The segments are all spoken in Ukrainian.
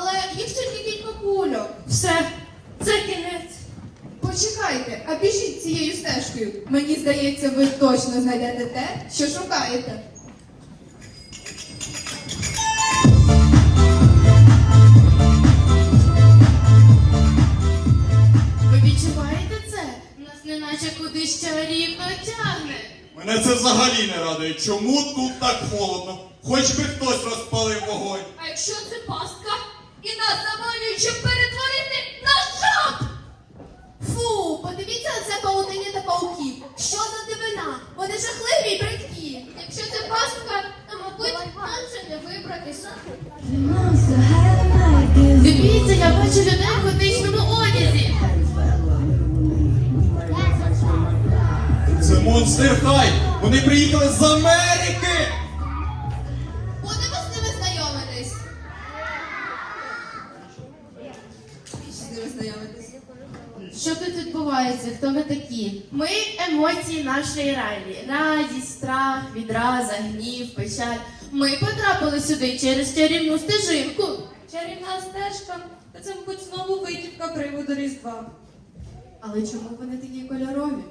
Але їх тільки кілька кульок. Все, це кінець. Почекайте, а біжіть цією стежкою. Мені здається, ви точно знайдете те, що шукаєте. Ви відчуваєте це? Нас неначе кудись чарівно тягне. Мене це взагалі не радує. Чому тут так холодно? Хоч би хтось розпалив вогонь. А якщо це пастка і нас заманюють, перетворити на жаб? Фу, подивіться на це паутині та пауків. Що за дивина? Вони жахливі й бридкі. Якщо це пастка, то, мабуть, нам вже не вибратися. Дивіться, я бачу людей в готичному одязі. Це монстер хай! Вони приїхали з Америки! Хто ви такі? Ми емоції нашої райлі. Радість, страх, відраза, гнів, печаль. Ми потрапили сюди через чарівну стежинку. Чарівна стежка. Та це, мабуть, знову витівка приводу Різдва. Але чому вони такі кольорові?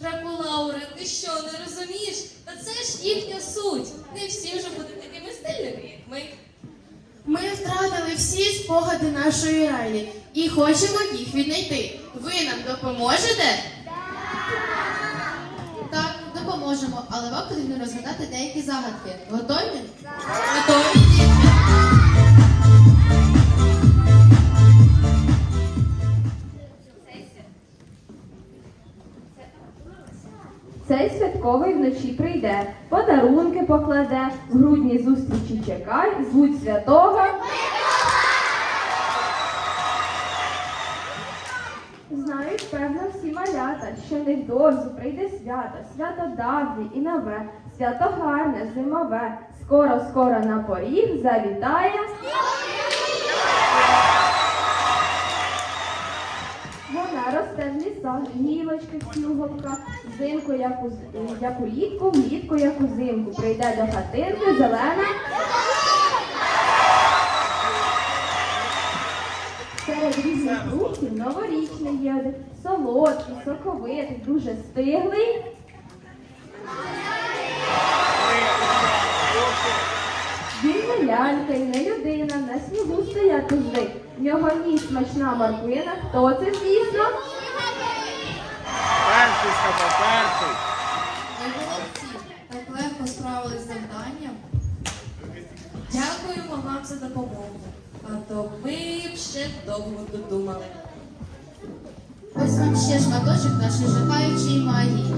Дракулауре, ти що, не розумієш? Та це ж їхня суть. Не всі вже будуть такими стильними, як ми. Ми втратили всі спогади нашої райлі і хочемо їх віднайти. Ви нам допоможете? Так, допоможемо, але вам потрібно розгадати деякі загадки. Готові? Готові. Цей святковий вночі прийде, подарунки покладе, в грудні зустрічі чекай, звуть святого. Певно, всі малята, що невдовзі прийде свято, свято давнє і нове, свято гарне, зимове, скоро, скоро на поріг завітає. Вона росте в лісах, гілочки в снюговка, взимку, як у, як улітку, влітку, як узимку. Прийде до хатинки зелена. Фруктів новорічний є солодкий, соковитий, дуже стиглий. Він не лялька і не людина, на снігу стояти звик. В нього ніс смачна морквина. Хто це, звісно? Перший сказав, перший. Так легко справились з завданням. Дякуємо вам за допомогу. А то ми б ще довго додумали. Ось вам ще шматочок нашої жахаючої магії.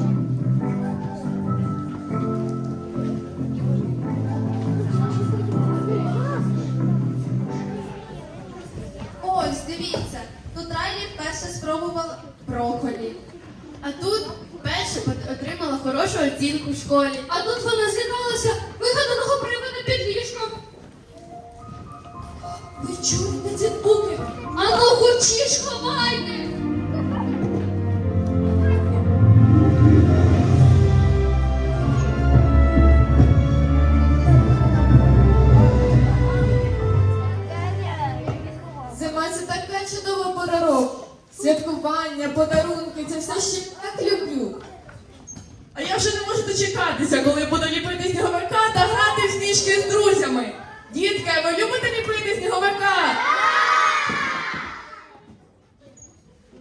Ось, дивіться, тут Райлі вперше спробувала броколі. А тут вперше отримала хорошу оцінку в школі.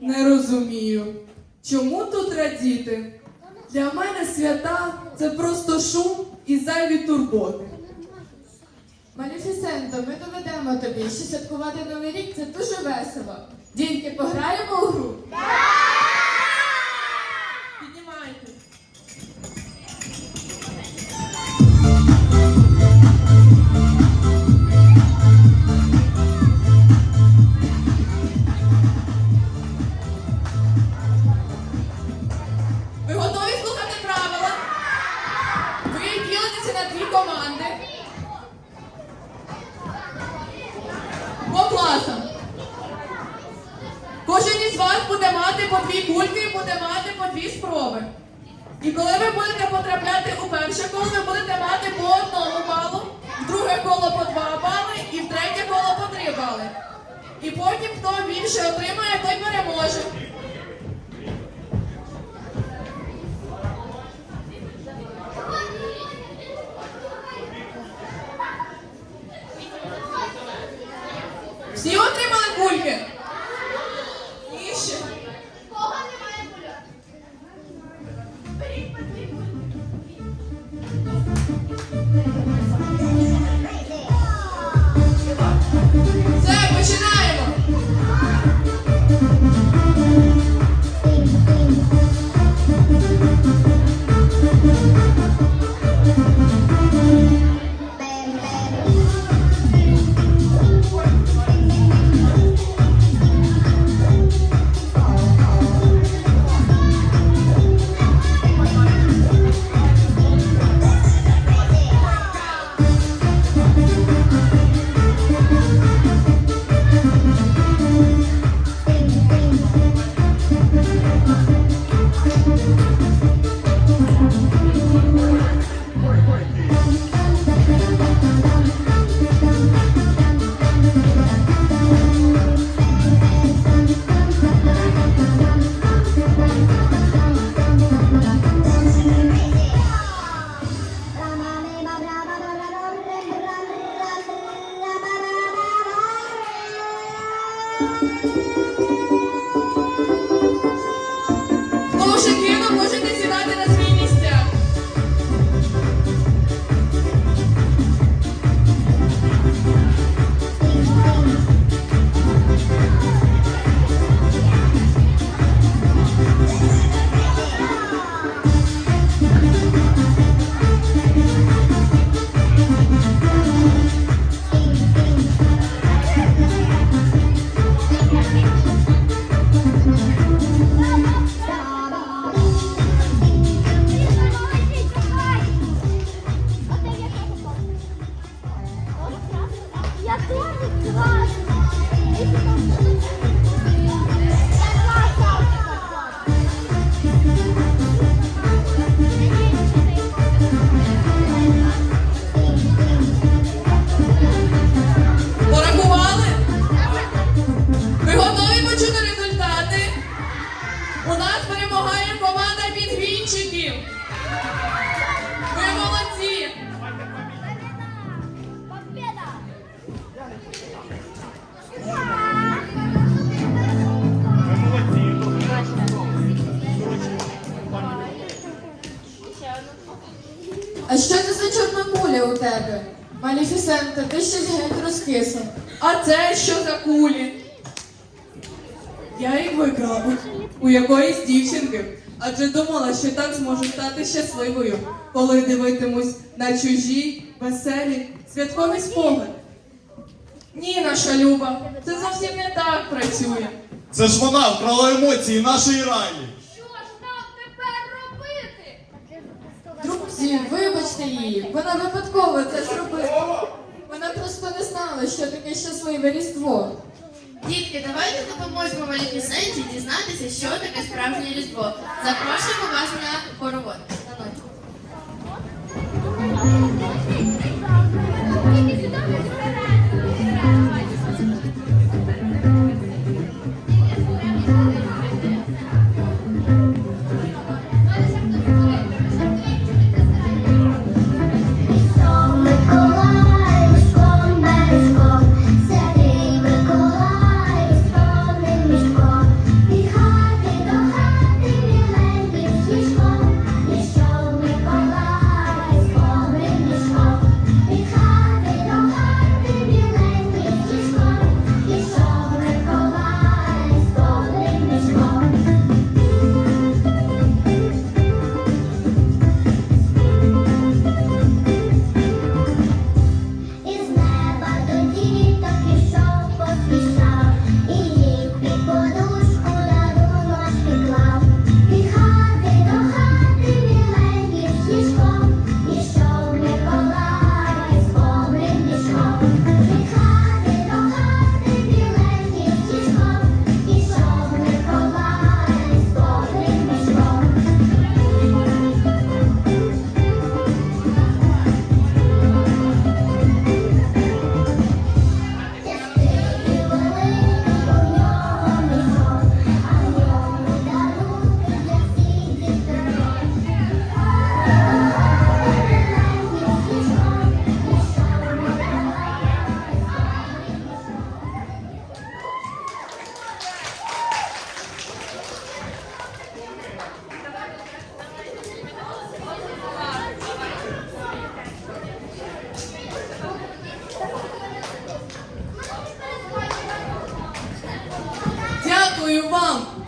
Не розумію, чому тут радіти? Для мене свята це просто шум і зайві турботи. Маліфісенто, ми доведемо тобі, що святкувати Новий рік це дуже весело. Дітки, пограємо у гру. Піднімайтесь. І потім, хто більше отримає, той переможе. Я тоже щось геть розкисла. А це що за кулі? Я їх викрала у якоїсь дівчинки, адже думала, що так зможу стати щасливою, коли дивитимусь на чужі, веселі, святкові спогади. Ні, наша Люба, це зовсім не так працює. Це ж вона вкрала емоції нашої рані. Що ж нам тепер робити? Друзі, вибачте її, вона випадково це зробила. Вона просто не знала, що таке щасливе різдво. Дітки, давайте допоможемо Малефісенті дізнатися, що таке справжнє різдво. Запрошуємо вас на хоровод.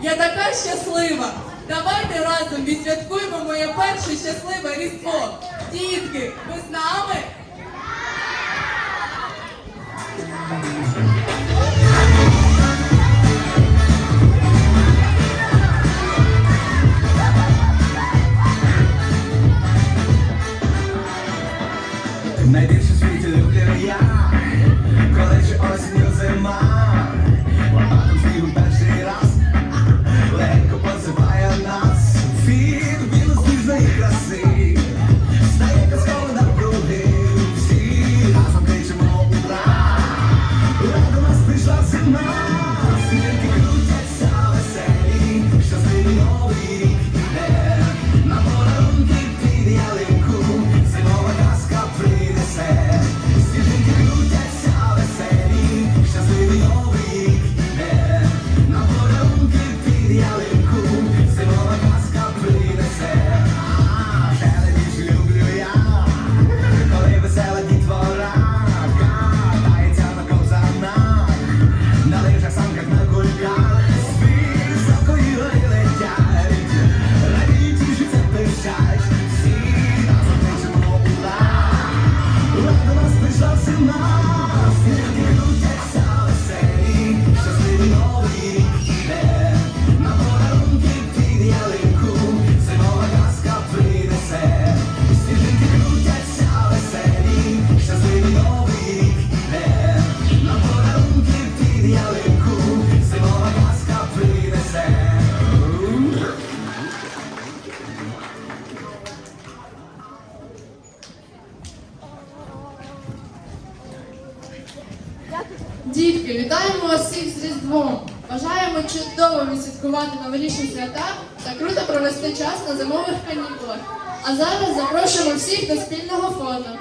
Я така щаслива. Давайте разом відсвяткуємо моє перше щасливе різдво. Дітки, ви з нами? новорічні свята та круто провести час на зимових канікулах. А зараз запрошуємо всіх до спільного фону.